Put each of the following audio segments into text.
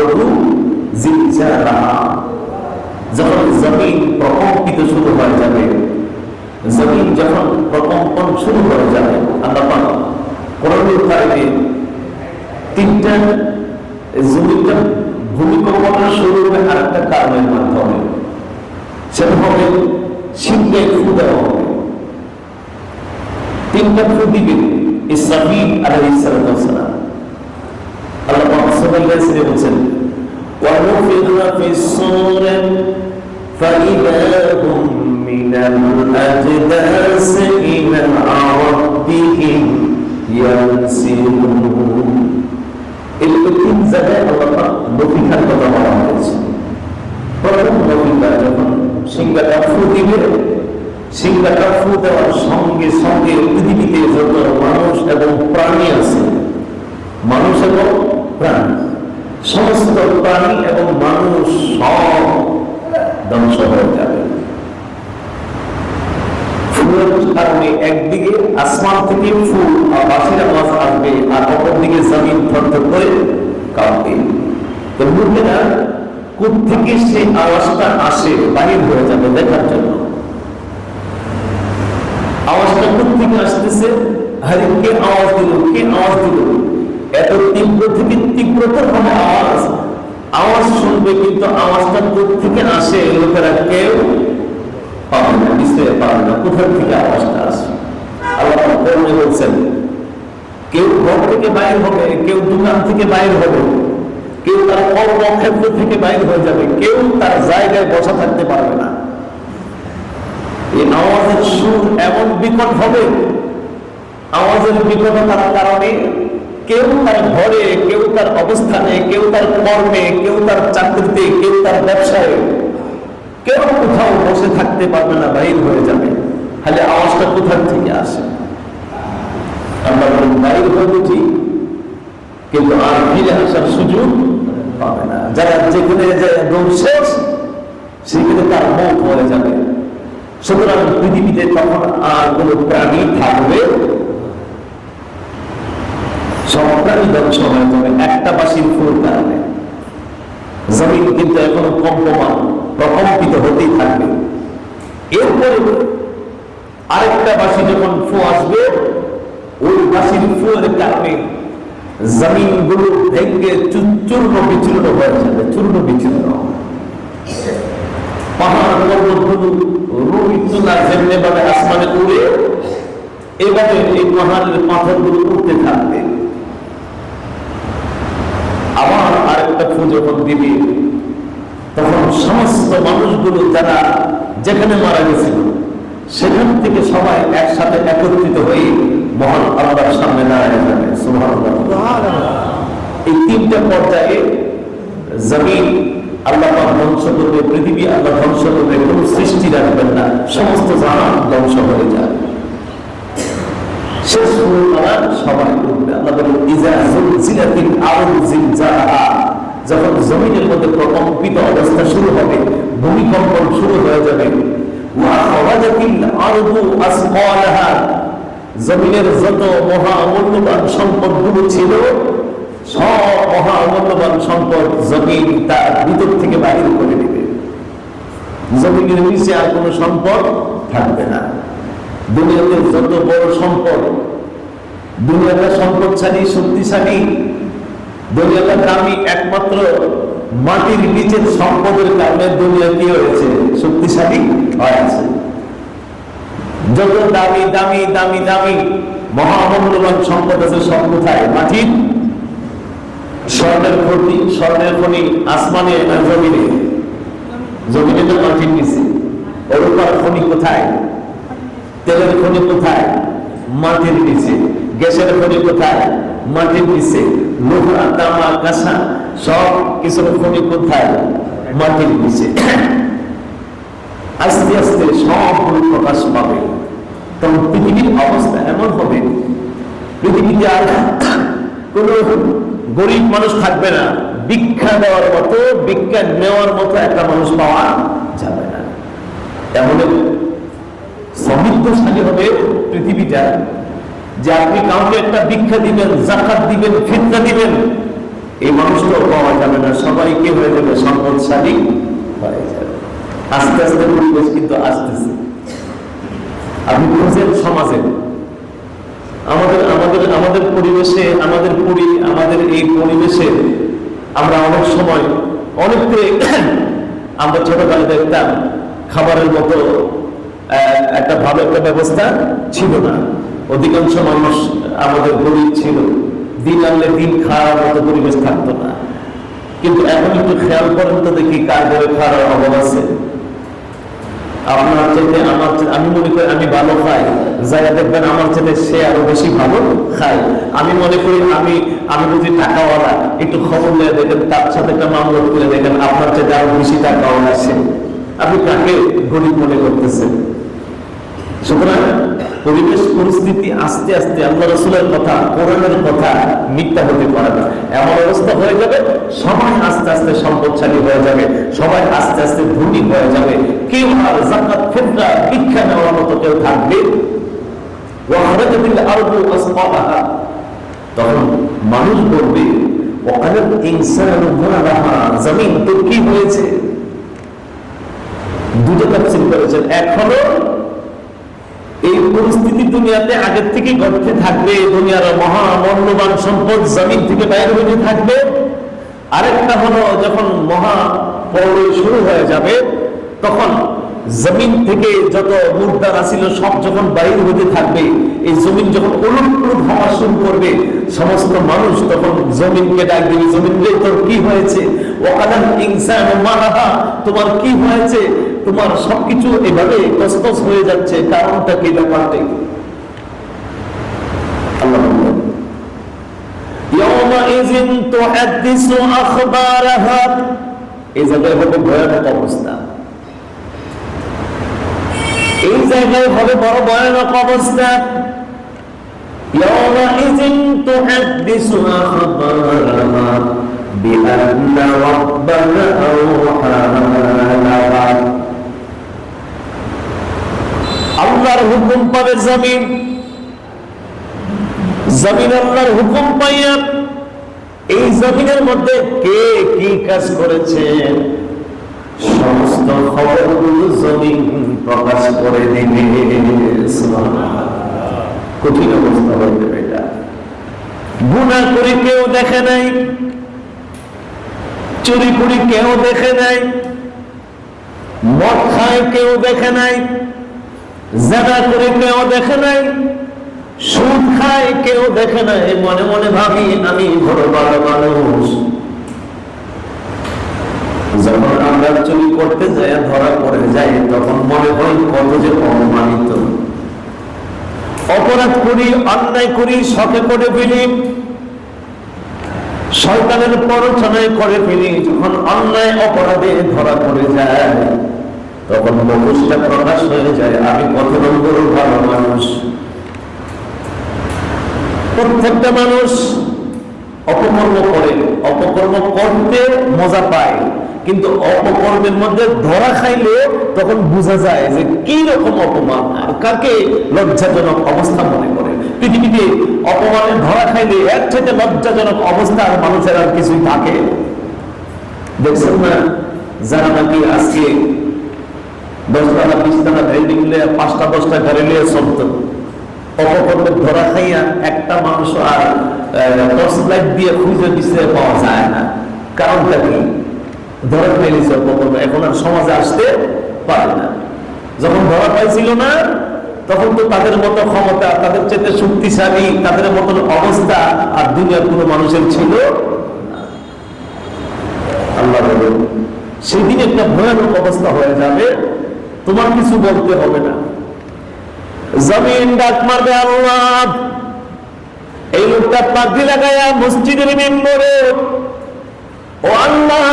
আরদু যখন জমিন প্রকম্পিত শুরু হয়ে যাবে, জমিন যখন প্রকম্পন শুরু হয়ে যাবে, আল্লাহ পাক তিনটা জমিটা ভূমিকম্পটা শুরু হবে আরেকটা কারণের মাধ্যমে সেটা হবে সিংহে ফু তিনটা ফু দিবে ইসরাফিল আলাইহিস সালাম আল্লাহ মুহাম্মদ সাল্লাল্লাহু আলাইহি ওয়াসাল্লাম বলেন ونفخ في الصور فإذا هم من الأجداث إلى ربهم ينسلون এই তিন জায়গায় আল্লাহ নফিকার কথা বলা হয়েছে প্রথম নফিকা যখন সিংহাটা ফু দিবে সিংহাটা ফু দেওয়ার সঙ্গে সঙ্গে পৃথিবীতে যত মানুষ এবং প্রাণী আছে মানুষ এবং প্রাণী। সমস্ত প্রাণী এবং মানুষ সব ধ্বংস হয়ে যাবে। ফুলের কারণে আওয়াজটা আসে বাহির হয়ে যাবে দেখার জন্য। আওয়াজটা কোথ থেকে আসতেছে? আরে কে আওয়াজ দিল? কে আওয়াজ দিল? এত তীব্র থেকে তীব্রতর হবে আওয়াজ আওয়াজ শুনবে কিন্তু আওয়াজটা থেকে আসে লোকেরা কেউ পাবে না নিশ্চয় পাবে না। কোথা থেকে আওয়াজটা আসে? আল্লাহ করণে বলছেন কেউ ঘর থেকে বাইর হবে, কেউ দোকান থেকে বাইর হবে, কেউ তার কর্মক্ষেত্র থেকে বাইর হয়ে যাবে, কেউ তার জায়গায় বসা থাকতে পারবে না। এই আওয়াজের সুর এমন বিকট হবে, আওয়াজের বিকটতার কারণে কেউ তার ঘরে, কেউ তার অবস্থানে, কেউ তার কর্মে, কেউ তার চাকরিতে, কেউ তার ব্যবসায়, কেউ কোথাও বসে থাকতে পারবে না, বাইর হয়ে যাবে। খালি আওয়াজটা কোথার থেকে আসে? আমরা বাইর হয়ে ঠিক কিন্তু আর ফিরে আসার সুযোগ পাবে না। যারা যেখানে শেষ সেখানে তার মুখ মরে যাবে। সুতরাং পৃথিবীতে তখন আর কোন প্রাণী থাকবে সব ধ্বংস একটা বাসির ফুল কারণে জমিন কিন্তু এখনও কম্পমান, প্রকম্পিত হতেই থাকবে। এরপরে আরেকটা বাসি যখন ফু আসবে, ওই বাসির ফুয়ের কারণে জমিনগুলো ভেঙ্গে চূর্ণ বিচূর্ণ হয়ে যাবে, চূর্ণ বিচূর্ণ পাহাড় রুই তুলা যেমনি ভাবে আসমানে উড়ে, এভাবে এই পাহাড়ের উঠতে থাকবে। আবার আরেকটা ফু যখন দিবি। তখন সমস্ত মানুষগুলো যারা যেখানে মারা গেছিল সেখান থেকে সবাই একসাথে একত্রিত হয়ে মহান আল্লাহর সামনে দাঁড়ায় সুবহানাল্লাহ। এই তিনটা পর্যায়ে জমিন আল্লাহ ধ্বংস করবে পৃথিবী আল্লাহ ধ্বংস করবে কোনো সৃষ্টি রাখবেন না। সমস্ত জাহান ধ্বংস হয়ে যায়। শেষ তারা সবাই উঠবে আল্লাহ বলেন, ইজা জুলজিলাতিল আরদু যখন জমিনের মধ্যে প্রকম্পিত অবস্থা শুরু হবে, ভূমিকম্পন শুরু হয়ে যাবে। ওয়া খারাজাতিল আরদু আসকালাহা। জমিনের যত মহা মূল্যবান সম্পদগুলো ছিল, সব মহা মূল্যবান সম্পদ জমিন তার ভিতর থেকে বাহির করে দেবে। জমিনের নিচে আর কোনো সম্পদ থাকবে না। দুনিয়াতে যত বড় সম্পদ দুনিয়াটা সম্পদশালী, শক্তিশালী দুনিয়াটা দামি একমাত্র মাটির নিচের সম্পদের কারণে দুনিয়া কি হয়েছে? শক্তিশালী হয়েছে যত দামি দামি দামি দামি মহামূল্যবান সম্পদ আছে, সব কোথায়? মাটির? স্বর্ণের খনি স্বর্ণের খনি, আসমানে না জমিনে? জমিনে তো মাটির নিচে। অরূপার খনি কোথায়? তেলের খনি কোথায়? মাটির নিচে। গ্যাসের খনি কোথায়? মাটির নিচে। লোহা, তামা, কাঁসা, সব কিছুর খনি কোথায়? মাটির নিচে। আস্তে আস্তে সবগুলো প্রকাশ পাবে। তখন পৃথিবীর অবস্থা এমন হবে। পৃথিবীতে আর কোন গরিব মানুষ থাকবে না। ভিক্ষা দেওয়ার মতো, ভিক্ষা নেওয়ার মতো একটা মানুষ পাওয়া যাবে না। এমন সমৃদ্ধশালী হবে পৃথিবীটা, যে আপনি কাউকে একটা ভিক্ষা দিবেন জাকাত দিবেন, ফিতনা দিবেন, এই মানুষটাও পাওয়া যাবে না। সবাইকে হয়ে যাবে? সম্পদশালী হয়ে যাবে। আস্তে আস্তে পরিবেশ কিন্তু আসতেছে। আপনি খোঁজেন সমাজে। আমাদের আমাদের আমাদের পরিবেশে, আমাদের পরি, আমাদের এই পরিবেশে আমরা অনেক সময়, অনেককে আমরা ছোটবেলায় দেখতাম, খাবারের মতো একটা ভালো একটা ব্যবস্থা ছিল না। অধিকাংশ মানুষ আমাদের গরিব ছিল। দিন আনলে দিন খাওয়ার মতো পরিবেশ থাকতো না। কিন্তু এখন একটু খেয়াল করেন তো দেখি কার ঘরে খাওয়ার অভাব আছে। আপনার চাইতে আমার আমি মনে করি আমি ভালো খাই। যারা দেখবেন আমার চাইতে সে আরও বেশি ভালো খায়। আমি মনে করি আমি আমি বুঝি টাকাওয়ালা, একটু খবর নিয়ে দেখেন, তার সাথে একটা মামলা করে দেখেন, আপনার চাইতে আরও বেশি টাকাওয়ালা সে। আপনি কাকে গরিব মনে করতেছেন? সুতরাং পরিবেশ পরিস্থিতি আস্তে আস্তে আল্লাহ রসুলের কথা, কোরআনের কথা মিথ্যা হতে পারে এমন অবস্থা হয়ে যাবে, সবাই আস্তে আস্তে সম্পদশালী হয়ে যাবে, সবাই আস্তে আস্তে ধনী হয়ে যাবে। কেউ আর জাকাত, ফেতরা, ভিক্ষা নেওয়ার মতো কেউ থাকবে। তখন মানুষ বলবে, ওখানে ইনসানু মালাহা জমিন তো কি হয়েছে? দুটো তাফসীর করেছেন। এক হলো এই পরিস্থিতি দুনিয়াতে আগের থেকে ঘটতে থাকবে। দুনিয়ার মহা মূল্যবান সম্পদ জমিন থেকে বাইরে হতে থাকবে। আরেকটা হলো, যখন মহা প্রলয় শুরু হয়ে যাবে, তখন জমিন থেকে যত মুদ্রার আসিল, সব যখন বাইরে হতে থাকবে, এই জমিন যখন উলট হওয়া শুরু করবে, সমস্ত মানুষ তখন জমিনকে ডাক দিবে, জমিন তোর কি হয়েছে? ওকালান ইনসান মারাহা, তোমার কি হয়েছে? তোমার সবকিছু এভাবে তসতস হয়ে যাচ্ছে কারণটা কি ব্যাপারটা কি? আল্লাহ বললেন, يومئذ تحدث أخبارها এই জায়গায় হবে ভয়ানক অবস্থা এই জায়গায় হবে বড় ভয়ানক অবস্থা يومئذ تحدث أخبارها بأن ربك أوحى لها আল্লাহর হুকুম পাবে জমিন। জমিন আল্লাহর হুকুম পাইয়া এই জমিনের মধ্যে কে কি কাজ করেছে? সমস্ত খবরগুলো জমিন প্রকাশ করে দিবে। কঠিন অবস্থা হয়ে যাবে এটা। গুণা করে কেউ দেখে নাই। চুরি করে কেউ দেখে নাই। মদ খায় কেউ দেখে নাই। জানা করে কেউ দেখে নাই, সুদ খায় কেউ দেখে নাই। মনে মনে ভাবি, আমি বড় ভালো মানুষ। যখন আমরা চুরি করতে যাই, ধরা পড়ে যাই, তখন মনে হয় কত যে অপমানিত। অপরাধ করি, অন্যায় করি, শখে করে ফেলি। শয়তানের পরচনায় করে ফেলি, যখন অন্যায় অপরাধে ধরা পড়ে যায়। তখন মুখোশটা প্রকাশ হয়ে যায়, আমি কত নম্বর ভালো মানুষ। প্রত্যেকটা মানুষ অপকর্ম করে, অপকর্ম করতে মজা পায়, কিন্তু অপকর্মের মধ্যে ধরা খাইলে তখন বোঝা যায় যে কি রকম অপমান, আর কাকে লজ্জাজনক অবস্থা মনে করে। পৃথিবীতে অপমানের ধরা খাইলে এর থেকে লজ্জাজনক অবস্থা আর মানুষের আর কিছুই থাকে। দেখছেন না? যারা নাকি আজকে দশতলা বিশতলা বিল্ডিং নিয়ে পাঁচটা, দশটা গাড়ি নিয়ে চলত। অপকর্মের ধরা খাইয়া একটা মানুষ আর টর্চ লাইট দিয়ে খুঁজে দিতে পাওয়া যায় না। কারণটা কি? ধরা ফেলেছে অপকর্ম। এখন আর সমাজে আসতে পারে না। যখন ধরা পাইছিল না, তখন তো তাদের মতো ক্ষমতা, তাদের চেয়ে শক্তিশালী, তাদের মতন অবস্থা আর দুনিয়ার কোনো মানুষের ছিল আল্লাহ সেদিন একটা ভয়ানক অবস্থা হয়ে যাবে। তোমার কিছু বলতে হবে না। জমিন ডাক মারবে আল্লাহ। এই লোকটা পাগড়ি লাগাইয়া মসজিদের মেম্বরে। ও আল্লাহ,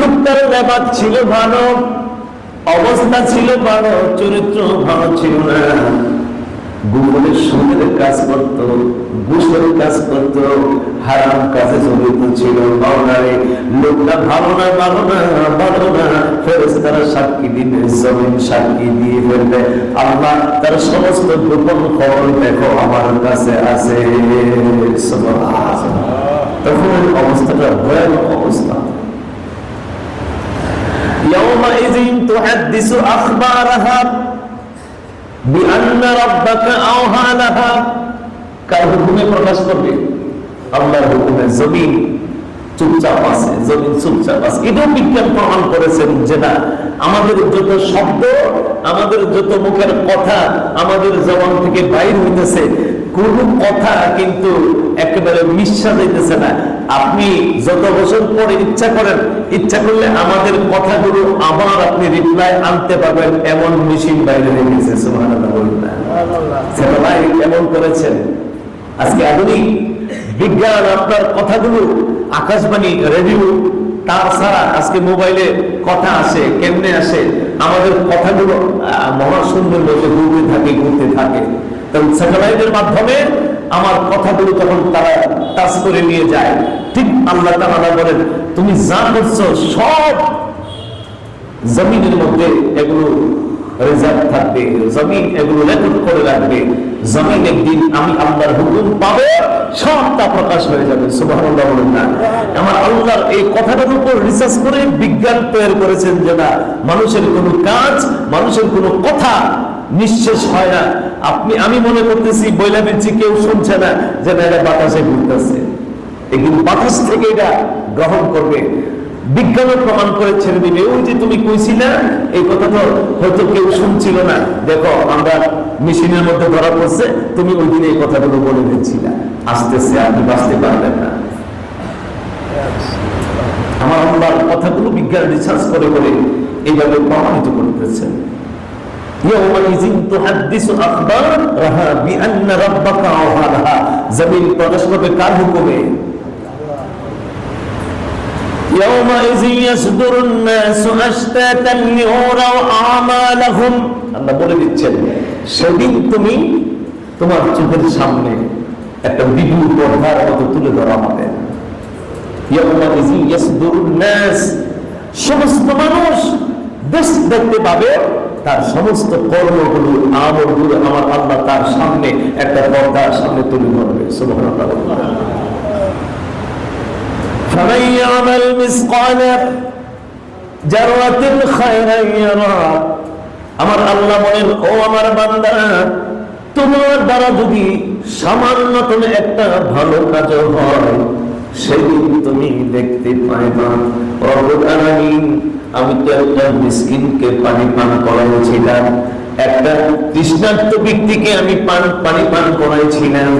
লোকটার ব্যাপার ছিল ভালো, অবস্থা ছিল ভালো, চরিত্র ভালো ছিল না। গোপনে সুদের কাজ করত ঘুষের কাজ করত হারাম কাজে জড়িত ছিল মাওলারে লোকটা ভালো না ভালো না ভালো না ফেরেশতারা সাক্ষী দিবে জমিন সাক্ষী দিয়ে ফেলবে আল্লাহ তার সমস্ত গোপন খবর দেখো আমার কাছে আছে সুবহানাল্লাহ। তখন ওই অবস্থাটা ভয়ানক অবস্থা يومئذ تحدث أخبارها কার হুকুমে প্রকাশ করবে? আল্লাহর হুকুমে। জমিন চুপচাপ আছে, জমিন চুপচাপ আছে। এটাও বিজ্ঞান প্রমাণ করেছেন যে না, আমাদের যত শব্দ, আমাদের যত মুখের কথা, আমাদের জবান থেকে বাইর হইতেছে কোন কথা কিন্তু একেবারে মিশা যাইতেছে না। আপনি যত বছর পরে ইচ্ছা করেন ইচ্ছা করলে আমাদের কথাগুলো আবার আপনি রিপ্লাই আনতে পারবেন এমন মেশিন বাইরে রেখেছে স্যাটেলাইট এমন করেছেন। আজকে আধুনিক বিজ্ঞান আপনার কথাগুলো আকাশবাণী রেডিও তার ছাড়া আজকে মোবাইলে কথা আসে কেমনে আসে? আমাদের কথাগুলো আহ, মহা সুন্দর বসে ঘুরতে থাকে ঘুরতে থাকে। তখন স্যাটেলাইটের মাধ্যমে আমার কথাগুলো তখন তারা টাচ করে নিয়ে যায়। ঠিক আল্লাহ তালা বলেন তুমি যা করছ সব জমিনের মধ্যে এগুলো রেজাল্ট থাকবে, জমিন এগুলো রেকর্ড করে রাখবে, জমিন একদিন আমি আল্লাহর হুকুম পাবে সব তা প্রকাশ হয়ে যাবে আমার আল্লাহর এই কথাটার উপর রিসার্চ করে বিজ্ঞান তৈরি করেছেন মানুষের কোনো কাজ, মানুষের কোনো কথা নিঃশেষ হয় না। আপনি, আমি মনে করতেছি বইলা দিচ্ছি কেউ শুনছে না যে না, এটা বাতাসে ঘুরতেছে। একদিন বাতাস থেকে এটা গ্রহণ করবে। বিজ্ঞানও প্রমাণ করে ছেড়ে দিবে ওই যে তুমি কইছি না এই কথা তো হয়তো কেউ শুনছিল না। দেখো, আমরা মেশিনের মধ্যে ধরা পড়ছে, তুমি ওই দিনে এই কথাগুলো বলে দিচ্ছিলে। আসতেছে আপনি বাঁচতে পারবেন না। আমার আল্লাহ কথাগুলো বিজ্ঞান রিসার্চ করে করে এইভাবে প্রমাণিত করতেছেন। জমিন কার হুকুমে? يومئذ يصدر الناس أشتاتا ليروا أعمالهم আল্লাহ বলে দিচ্ছেন সেদিন তুমি তোমার চোখের সামনে একটা বিপুল পর্দার মতো তুলে ধরা হবে يومئذ يصدر الناس সমস্ত মানুষ দেশ দেখতে পাবে তার সমস্ত কর্মগুলো আমলগুলো আমার আল্লাহ তার সামনে একটা পর্দার সামনে তুলে ধরবে সুবহানাল্লাহ فمن يعمل مثقال ذرة خيرا يرى আমার আল্লাহ বলেন ও আমার বান্দা তোমার দ্বারা যদি সামান্যতম একটা ভালো কাজ হয় সেদিন তুমি দেখতে পাইবা রব্বুল আলামিন আমি তো একটা মিসকিনকে পানি পান করাইছিলাম একটা তৃষ্ণার্ত ব্যক্তিকে আমি পান পানি পান করাইছিলাম।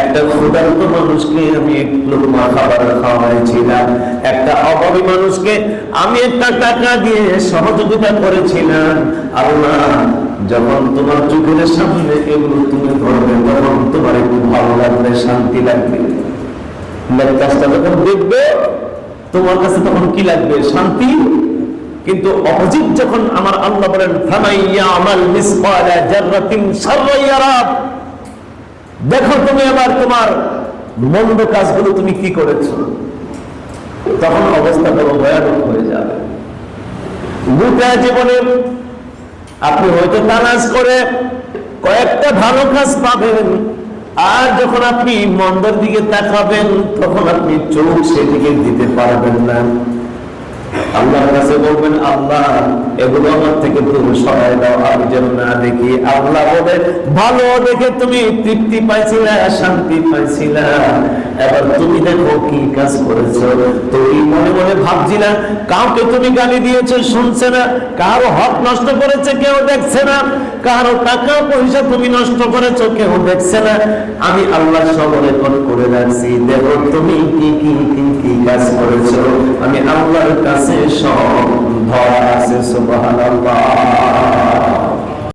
একটা ক্ষুধার্ত মানুষকে আমি একটু মা খাবার খাওয়াইছিলাম। একটা অভাবী মানুষকে আমি একটা টাকা দিয়ে সহযোগিতা করেছিলাম। আল্লাহ যখন তোমার চোখের সামনে এগুলো তুমি ধরবে তখন তোমার একটু ভালো লাগবে, শান্তি লাগবে। কাজটা যখন দেখবে, তোমার কাছে তখন কি লাগবে? শান্তি? কিন্তু অপোজিট যখন আমার আল্লাহ বলেন দেখো তুমি আবার তোমার মন্দ কাজগুলো তুমি কি করেছ? তখন অবস্থা বড় ভয়ানক হয়ে যাবে। গোটা জীবনে আপনি হয়তো তালাশ করে কয়েকটা ভালো কাজ পাবেন, আর যখন আপনি মন্দর দিকে তাকাবেন, তখন আপনি চোখ সেদিকে দিতে পারবেন না। আল্লাহর কাছে বলবেন, আল্লাহ, এগুলো আমার থেকে তুমি সরাই দাও আমি যেন না দেখি। আল্লাহ বলে, ভালো দেখে তুমি তৃপ্তি শান্তি এবার তুমি দেখো কি কাজ করেছ। মনে মনে কাউকে তুমি গালি দিয়েছ, শুনছে না। কারও হক নষ্ট করেছে, কেউ দেখছে না। কারও টাকা পয়সা তুমি নষ্ট করেছ, কেউ দেখছে না। আমি আল্লাহ সব রেকর্ড করে রাখছি। দেখো তুমি কি কি কি কি কাজ করেছ। আমি আল্লাহর কাছে সব ধরা আছে সুবহানাল্লাহ।